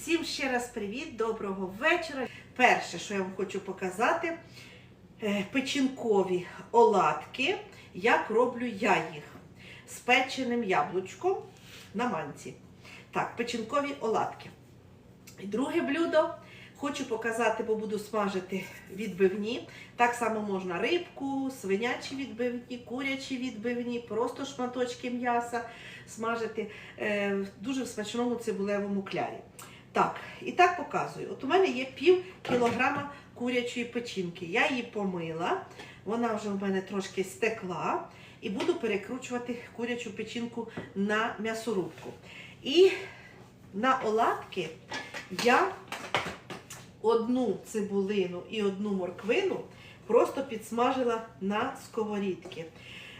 Всім ще раз привіт, доброго вечора. Перше, що я вам хочу показати, е, печінкові оладки. Як роблю я їх з печеним яблучком на манці. Так, печінкові оладки. І друге блюдо. Хочу показати, бо буду смажити відбивні. Так само можна рибку, свинячі відбивні, курячі відбивні, просто шматочки м'яса смажити е, в дуже смачному цибулевому клярі. Так, і так показую. От у мене є пів кілограма курячої печінки. Я її помила, вона вже в мене трошки стекла. І буду перекручувати курячу печінку на м'ясорубку. І на оладки я одну цибулину і одну морквину просто підсмажила на сковорідці.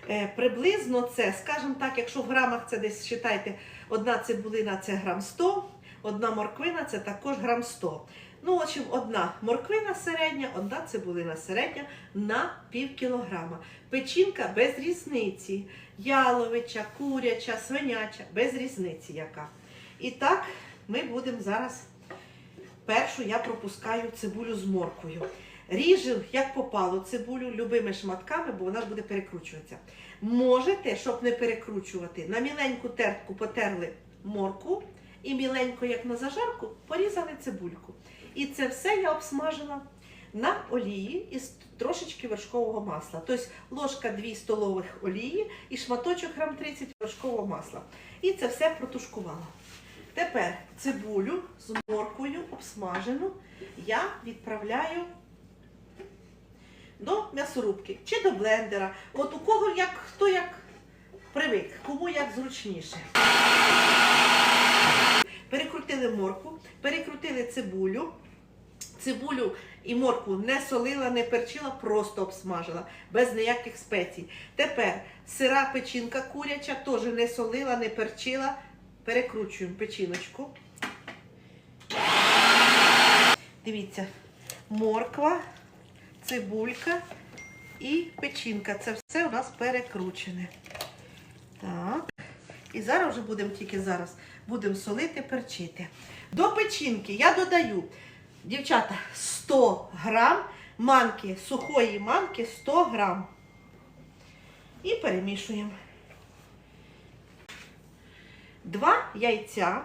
Е, приблизно це, скажімо так, якщо в грамах це десь вважайте, одна цибулина це грам 100, одна морквина це також грам 100. Ну, в общем, одна морквина середня, одна цибулина середня на пів кілограма. Печінка без різниці. Яловича, куряча, свиняча, без різниці яка. І так, ми будемо зараз. Першу я пропускаю цибулю з морквою. Ріжу, як попало, цибулю любими шматками, бо вона буде перекручуватися. Можете, щоб не перекручувати, на міленьку тертку потерли морку і міленько, як на зажарку, порізали цибульку. І це все я обсмажила на олії із трошечки вершкового масла. Тобто ложка 2 столових олії і шматочок грам 30 вершкового масла. І це все протушкувала. Тепер цибулю з морквою обсмажену я відправляю до м'ясорубки чи до блендера. От у кого як як зручніше. Перекрутили моркву, перекрутили цибулю. Цибулю і моркву не солила, не перчила, просто обсмажила, без ніяких спецій. Тепер сира печінка куряча, теж не солила, не перчила. Перекручуємо печіночку. Дивіться, морква, цибулька і печінка. Це все у нас перекручене. Так. І зараз вже будемо тільки зараз будемо солити, перчити. До печінки я додаю, дівчата, 100 грам манки, сухої манки 100 грам. І перемішуємо. Два яйця.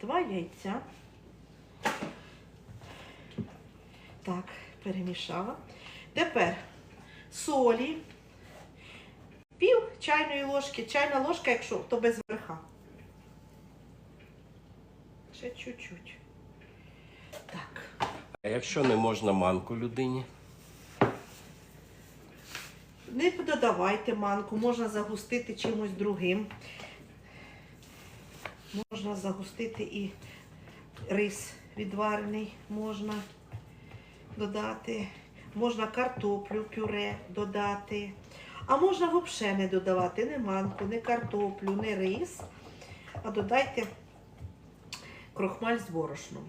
Два яйця. Так, перемішала. Тепер солі. Пів чайної ложки. Чайна ложка, якщо то без верха. Ще чуть-чуть. Так. А якщо не можна манку людині? Не додавайте манку, можна загустити чимось другим. Можна загустити і рис відварений можна додати. Можна картоплю, пюре додати. А можна взагалі не додавати ні манку, ні картоплю, ні рис. А додайте крохмаль з борошном.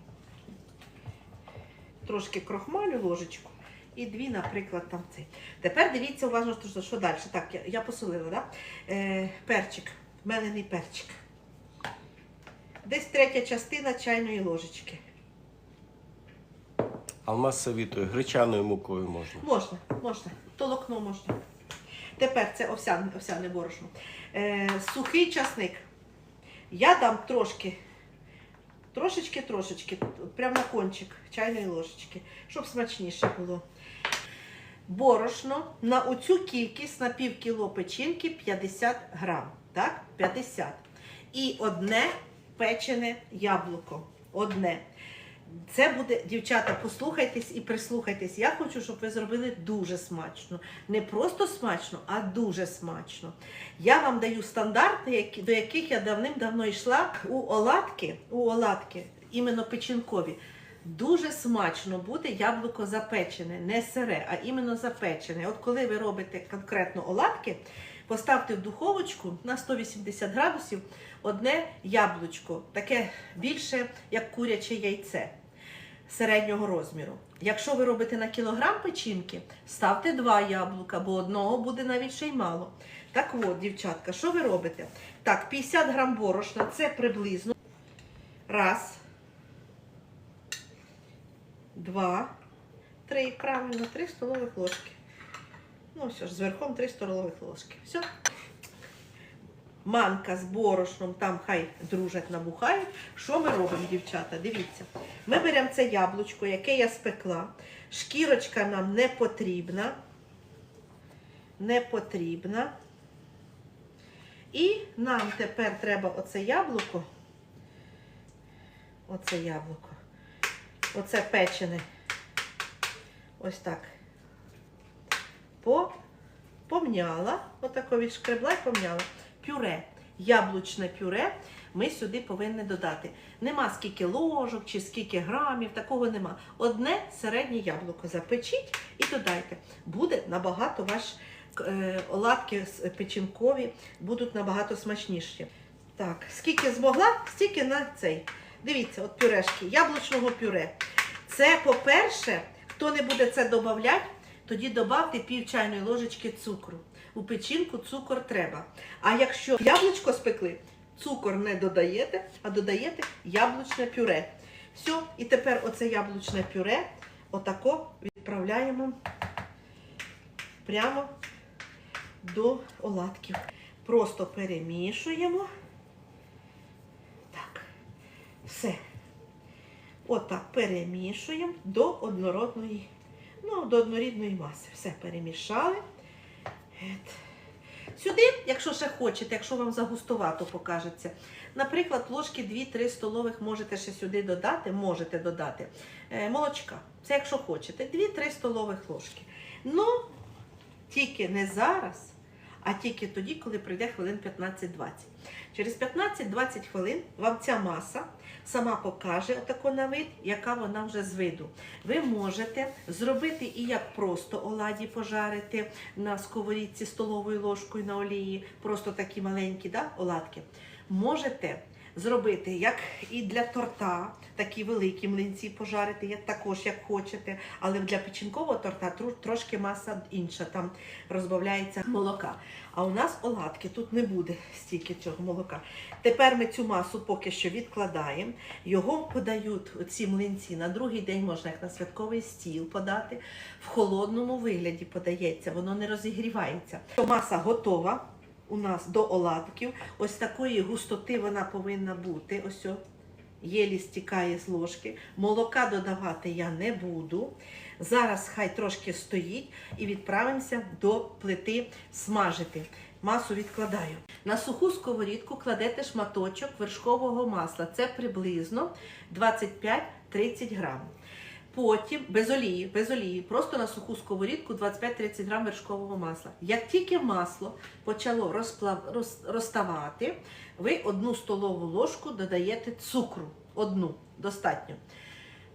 Трошки крохмалю, ложечку. І дві, наприклад, там цей. Тепер дивіться уважно, що, далі. Так, я, я посолила, да? Е, перчик, мелений перчик. Десь третя частина чайної ложечки. А в гречаною мукою можна. Можна, можна. Толокно можна. Тепер це овсяне, овсяне борошно. Е, сухий часник. Я дам трошки, трошечки, трошечки, прямо на кончик чайної ложечки, щоб смачніше було. Борошно на оцю кількість на пів кіло печінки 50 грам. Так? 50. І одне печене яблуко. Одне. Це буде, дівчата, послухайтесь і прислухайтесь. Я хочу, щоб ви зробили дуже смачно. Не просто смачно, а дуже смачно. Я вам даю стандарти, до яких я давним-давно йшла у оладки, у оладки, іменно печінкові. Дуже смачно буде яблуко запечене, не сире, а іменно запечене. От коли ви робите конкретно оладки, поставте в духовочку на 180 градусів одне яблучко, таке більше, як куряче яйце середнього розміру. Якщо ви робите на кілограм печінки, ставте два яблука, бо одного буде навіть ще й мало. Так от, дівчатка, що ви робите? Так, 50 грам борошна, це приблизно. Раз. Два. Три. Правильно, три столових ложки. Ну, все ж, зверхом 3 столових ложки. Все. Манка з борошном, там хай дружать, набухають. Що ми робимо, дівчата? Дивіться. Ми беремо це яблучко, яке я спекла. Шкірочка нам не потрібна. Не потрібна. І нам тепер треба оце яблуко. Оце яблуко. Оце печене. Ось так. По, помняла. Отако відшкребла і помняла. Пюре. Яблучне пюре ми сюди повинні додати. Нема скільки ложок чи скільки грамів, такого нема. Одне середнє яблуко запечіть і додайте. Буде набагато ваш е, оладки печінкові будуть набагато смачніші. Так, скільки змогла, стільки на цей. Дивіться, от пюрешки, яблучного пюре. Це, по-перше, хто не буде це додавати, тоді додавте пів чайної ложечки цукру. У печінку цукор треба. А якщо яблучко спекли, цукор не додаєте, а додаєте яблучне пюре. Все, і тепер оце яблучне пюре отако відправляємо прямо до оладків. Просто перемішуємо. Так, все. Отак перемішуємо до однородної, ну, до однорідної маси. Все перемішали. Сюди, якщо ще хочете, якщо вам загустувато покажеться, наприклад, ложки 2-3 столових можете ще сюди додати, можете додати е, молочка. Це якщо хочете, 2-3 столових ложки. Ну, тільки не зараз, а тільки тоді, коли пройде хвилин 15-20. Через 15-20 хвилин вам ця маса сама покаже отаку на вид, яка вона вже з виду. Ви можете зробити і як просто оладі пожарити на сковорідці столовою ложкою на олії, просто такі маленькі да, оладки. Можете зробити як і для торта, такі великі млинці пожарити, як також як хочете. Але для печінкового торта трошки маса інша, там розбавляється молока. А у нас оладки, тут не буде стільки цього молока. Тепер ми цю масу поки що відкладаємо. Його подають ці млинці на другий день, можна як на святковий стіл подати. В холодному вигляді подається, воно не розігрівається. Маса готова у нас до оладків. Ось такої густоти вона повинна бути. Ось о, єлі стікає з ложки. Молока додавати я не буду. Зараз хай трошки стоїть і відправимося до плити смажити. Масу відкладаю. На суху сковорідку кладете шматочок вершкового масла. Це приблизно 25-30 грам. Потім без олії, без олії, просто на суху сковорідку 25-30 грам вершкового масла. Як тільки масло почало розплав, роз, розставати, ви одну столову ложку додаєте цукру. Одну, достатньо.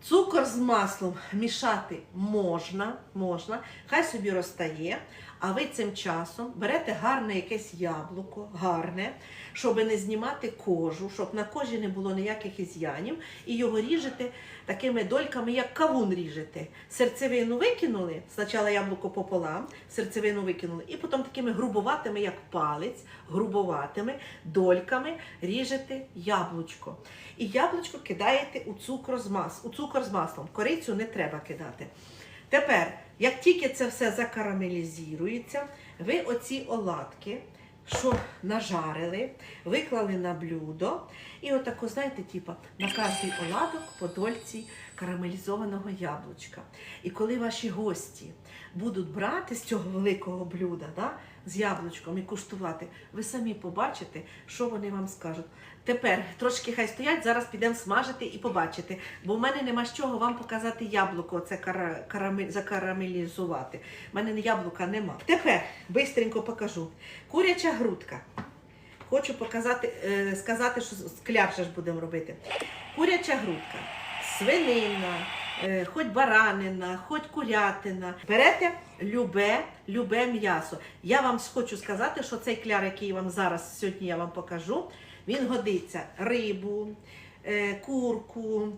Цукор з маслом мішати можна, можна, хай собі розтає, а ви цим часом берете гарне якесь яблуко, гарне, щоб не знімати кожу, щоб на кожі не було ніяких із'янів, і його ріжете такими дольками, як кавун ріжете. Серцевину викинули, спочатку яблуко пополам, серцевину викинули, і потім такими грубоватими, як палець, грубоватими дольками ріжете яблучко. І яблучко кидаєте у цукор з мас, у цукор з маслом. Корицю не треба кидати. Тепер, як тільки це все закарамелізується, ви оці оладки, що нажарили, виклали на блюдо. І отако, знаєте, типа, на кожний оладок по дольці карамелізованого яблучка. І коли ваші гості будуть брати з цього великого блюда, да, з яблучком і куштувати, ви самі побачите, що вони вам скажуть. Тепер трошки хай стоять, зараз підемо смажити і побачити. Бо в мене нема з чого вам показати яблуко, це кара, карамель, закарамелізувати. У мене яблука нема. Тепер бистренько покажу. Куряча грудка. Хочу показати, е, сказати, що з кляр ж будемо робити. Куряча грудка, свинина, хоч баранина, хоч курятина. Берете любе, любе м'ясо. Я вам хочу сказати, що цей кляр, який вам зараз сьогодні я вам покажу, він годиться рибу, е, курку,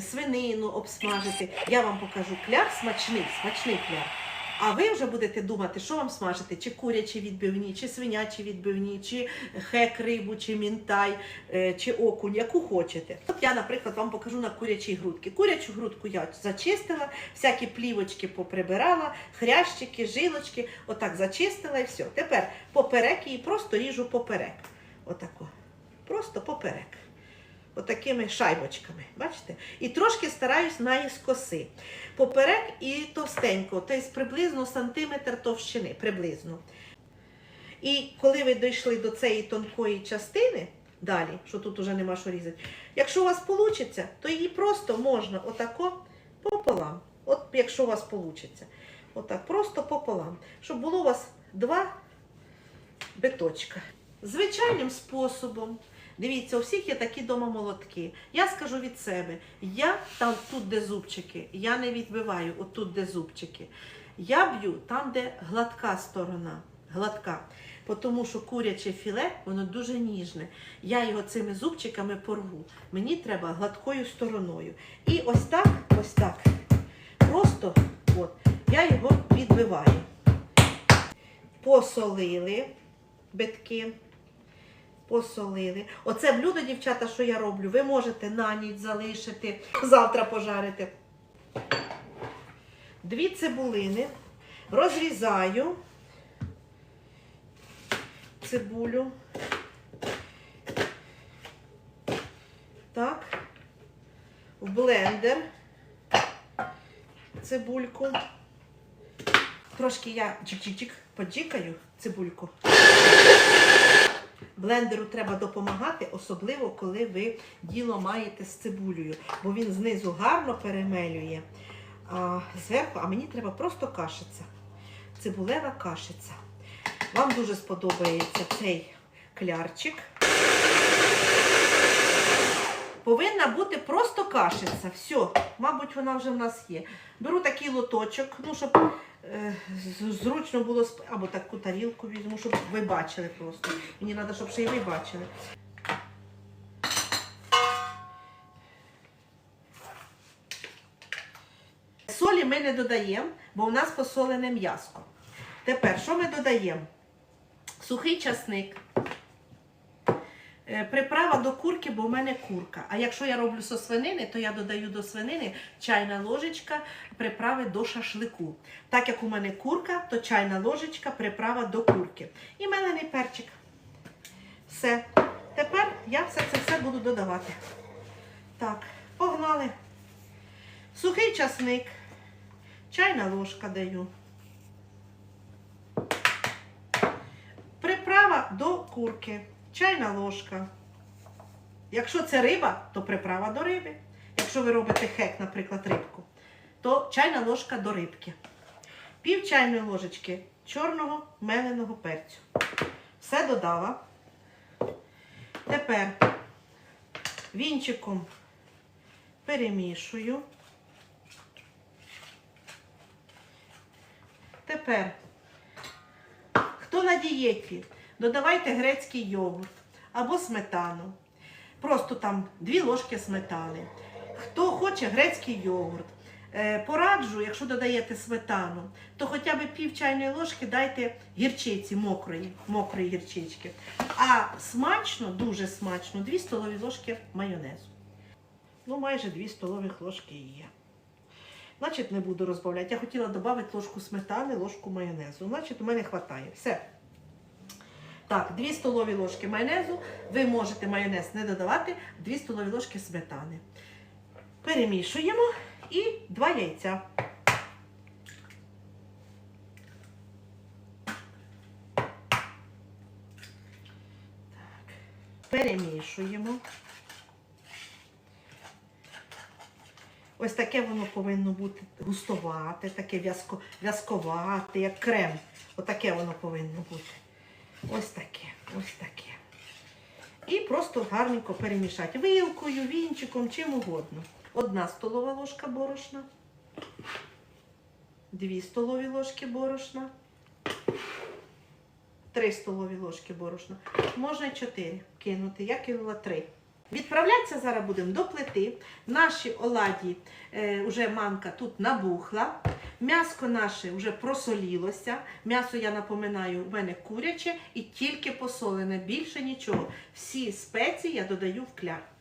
свинину обсмажити. Я вам покажу кляр смачний, смачний кляр. А ви вже будете думати, що вам смажити, чи курячі відбивні, чи свинячі відбивні, чи хек рибу, чи мінтай, е, чи окунь, яку хочете. От я, наприклад, вам покажу на курячій грудки. Курячу грудку я зачистила, всякі плівочки поприбирала, хрящики, жилочки, отак зачистила і все. Тепер поперек її просто ріжу поперек. Отако. Просто поперек. Отакими шайбочками, бачите? І трошки стараюсь наїскоси. Поперек і товстенько, тобто приблизно сантиметр товщини, приблизно. І коли ви дійшли до цієї тонкої частини, далі, що тут уже нема що різати, якщо у вас вийде, то її просто можна отако пополам. От якщо у вас вийде. Отак, просто пополам. Щоб було у вас два биточка. Звичайним способом. Дивіться, у всіх є такі дома молотки. Я скажу від себе, я там тут, де зубчики, я не відбиваю отут, де зубчики. Я б'ю там, де гладка сторона. Гладка. Тому що куряче філе, воно дуже ніжне. Я його цими зубчиками порву. Мені треба гладкою стороною. І ось так, ось так. Просто от, я його відбиваю. Посолили битки посолили. Оце блюдо, дівчата, що я роблю, ви можете на ніч залишити, завтра пожарити. Дві цибулини розрізаю цибулю. Так. В блендер цибульку. Трошки я чик-чик-чик поджікаю цибульку. Блендеру треба допомагати, особливо коли ви діло маєте з цибулею, бо він знизу гарно перемелює, а зверху, а мені треба просто кашиця. Цибулева кашиця. Вам дуже сподобається цей клярчик. Повинна бути просто кашиця. Все, мабуть, вона вже в нас є. Беру такий лоточок, ну, щоб зручно було сп- або таку тарілку візьму, щоб ви бачили просто. Мені треба, щоб ще й ви бачили. Солі ми не додаємо, бо в нас посолене м'ясо. Тепер, що ми додаємо? Сухий часник. Е, Приправа до курки, бо в мене курка. А якщо я роблю со свинини, то я додаю до свинини чайна ложечка приправи до шашлику. Так як у мене курка, то чайна ложечка приправа до курки. І мелений перчик. Все. Тепер я все це все буду додавати. Так, погнали. Сухий часник. Чайна ложка даю. Приправа до курки. Чайна ложка. Якщо це риба, то приправа до риби. Якщо ви робите хек, наприклад, рибку, то чайна ложка до рибки. Пів чайної ложечки чорного меленого перцю. Все додала. Тепер вінчиком перемішую. Тепер, хто на дієті, додавайте грецький йогурт або сметану. Просто там дві ложки сметани. Хто хоче грецький йогурт. Е, Пораджу, якщо додаєте сметану, то хоча б пів чайної ложки дайте гірчиці мокрої, мокрої гірчички. А смачно, дуже смачно, 2 столові ложки майонезу. Ну, майже 2 столових ложки є. Значить, не буду розбавляти. Я хотіла додати ложку сметани, ложку майонезу. Значить, у мене вистачає. Все. Так, 2 столові ложки майонезу. Ви можете майонез не додавати, 2 столові ложки сметани. Перемішуємо і 2 яйця. Так. Перемішуємо. Ось таке воно повинно бути густовате, таке в'язко, в'язковате, як крем. Отаке воно повинно бути. Ось таке, ось таке. І просто гарненько перемішати вилкою, вінчиком, чим угодно. Одна столова ложка борошна, дві столові ложки борошна, три столові ложки борошна. Можна чотири кинути. Я кинула три. Відправлятися зараз будемо до плити. Наші оладі, е, вже манка тут набухла. М'яско наше вже просолілося. М'ясо, я напоминаю, у мене куряче і тільки посолене, більше нічого. Всі спеції я додаю в кляр.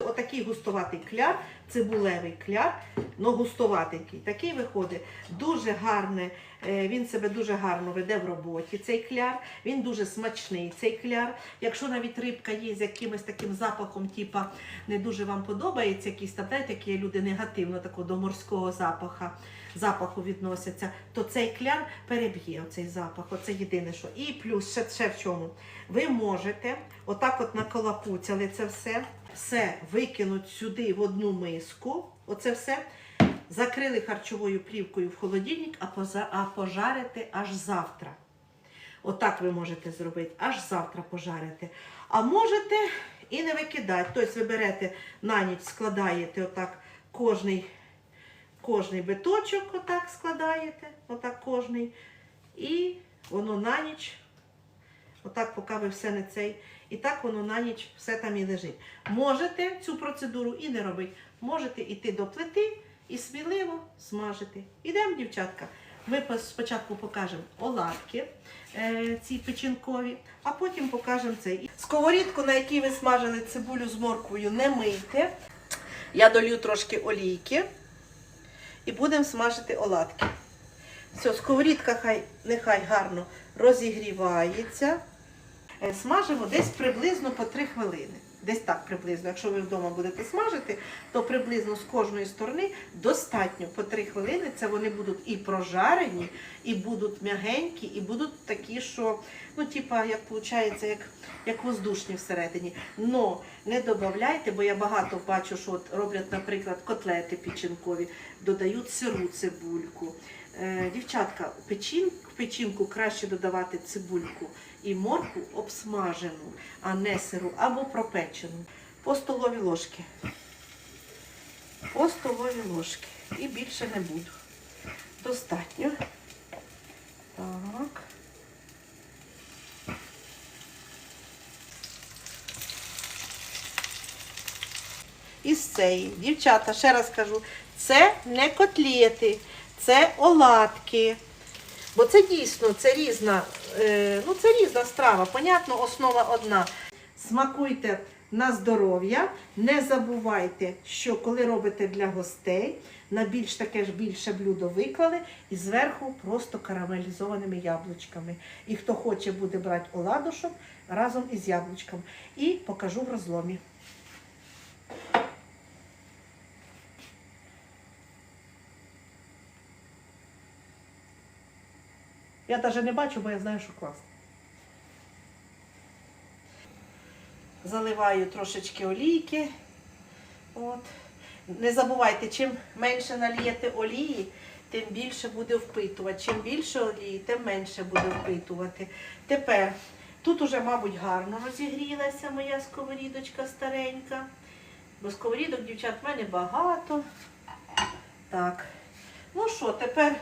Отакий густоватий кляр, цибулевий кляр, ну густоватенький. Такий виходить дуже гарне, е, він себе дуже гарно веде в роботі, цей кляр. Він дуже смачний, цей кляр. Якщо навіть рибка є з якимось таким запахом, типа не дуже вам подобається, якісь там, знаєте, які люди негативно такого до морського запаха, запаху відносяться, то цей кляр переб'є оцей запах. Оце єдине, що. І плюс ще, ще в чому. Ви можете отак от наколопуцяли це все, все викинути сюди в одну миску. Оце все. Закрили харчовою плівкою в холодильник, а, поза, а пожарити аж завтра. Отак ви можете зробити, аж завтра пожарити. А можете і не викидати. Тобто ви берете на ніч, складаєте отак кожний, кожний биточок, отак складаєте, отак кожний. І воно на ніч, отак, поки ви все не цей. І так воно на ніч все там і лежить. Можете цю процедуру і не робити. Можете йти до плити і сміливо смажити. Ідемо, дівчатка. Ми спочатку покажемо оладки е, ці печінкові, а потім покажемо цей. Сковорідку, на якій ви смажили цибулю з морквою, не мийте. Я долью трошки олійки і будемо смажити оладки. Все, сковорідка хай, нехай гарно розігрівається. Е, Смажимо десь приблизно по 3 хвилини. Десь так приблизно. Якщо ви вдома будете смажити, то приблизно з кожної сторони достатньо по 3 хвилини. Це вони будуть і прожарені, і будуть м'ягенькі, і будуть такі, що, ну, типа, як виходить, як, як воздушні всередині. Но не додавайте, бо я багато бачу, що от роблять, наприклад, котлети печінкові, додають сиру цибульку. Е, дівчатка, печин, в печінку краще додавати цибульку і морку обсмажену, а не сиру або пропечену. По столовій ложки. По столовій ложки. І більше не буду. Достатньо. Так. Із цієї. Дівчата, ще раз кажу, це не котлети, це оладки. Бо це дійсно це різна, е, ну це різна страва. Понятно, основа одна. Смакуйте на здоров'я. Не забувайте, що коли робите для гостей, на більш таке ж більше блюдо виклали і зверху просто карамелізованими яблучками. І хто хоче буде брати оладушок разом із яблучком. І покажу в розломі. Я навіть не бачу, бо я знаю, що класно. Заливаю трошечки олійки. От. Не забувайте, чим менше нальєте олії, тим більше буде впитувати. Чим більше олії, тим менше буде впитувати. Тепер тут уже, мабуть, гарно розігрілася моя сковорідочка старенька. Бо сковорідок, дівчат, в мене багато. Так. Ну що, тепер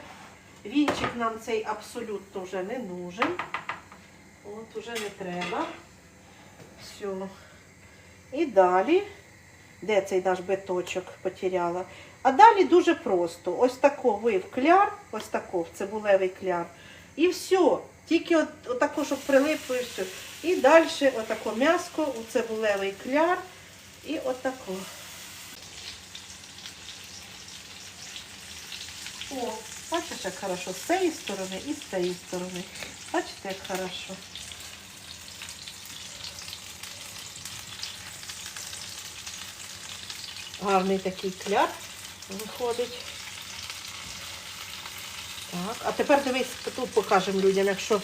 Вінчик нам цей абсолютно вже не нужен. От уже не треба. Все. І далі, де цей наш биточок потеряла? А далі дуже просто. Ось тако ви в кляр, ось тако, в цибулевий кляр. І все. Тільки от, отако, щоб прилипло і. І далі отако м'яско у цибулевий кляр. І отако. О, бачиш, як хорошо з цієї сторони і з цієї сторони. Бачите, як хорошо. Гарний такий кляр виходить. Так, а тепер дивись, тут покажемо людям, якщо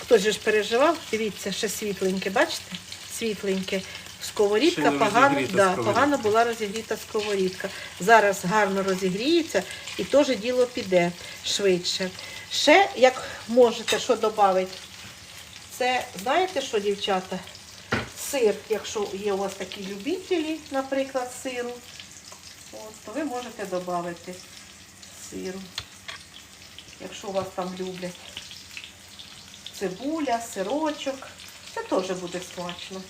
хтось ж переживав, дивіться, ще світленьке, бачите? Світленьке. Сковорідка погано, да, сковорідка. погано була розігріта сковорідка. Зараз гарно розігріється і теж діло піде швидше. Ще, як можете, що додати, це знаєте що, дівчата? Сир, якщо є у вас такі любителі, наприклад, сиру, от, то ви можете додати сиру, якщо у вас там люблять. Цибуля, сирочок. Це теж буде смачно.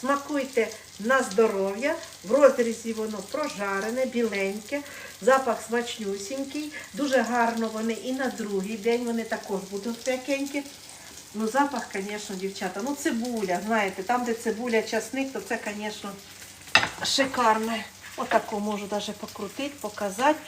Смакуйте на здоров'я. В розрізі воно прожарене, біленьке, запах смачнюсінький. Дуже гарно вони і на другий день вони також будуть м'якенькі. Ну, запах, звісно, дівчата. Ну, цибуля, знаєте, там, де цибуля, часник, то це, звісно, шикарне. Отаку можу навіть покрутити, показати.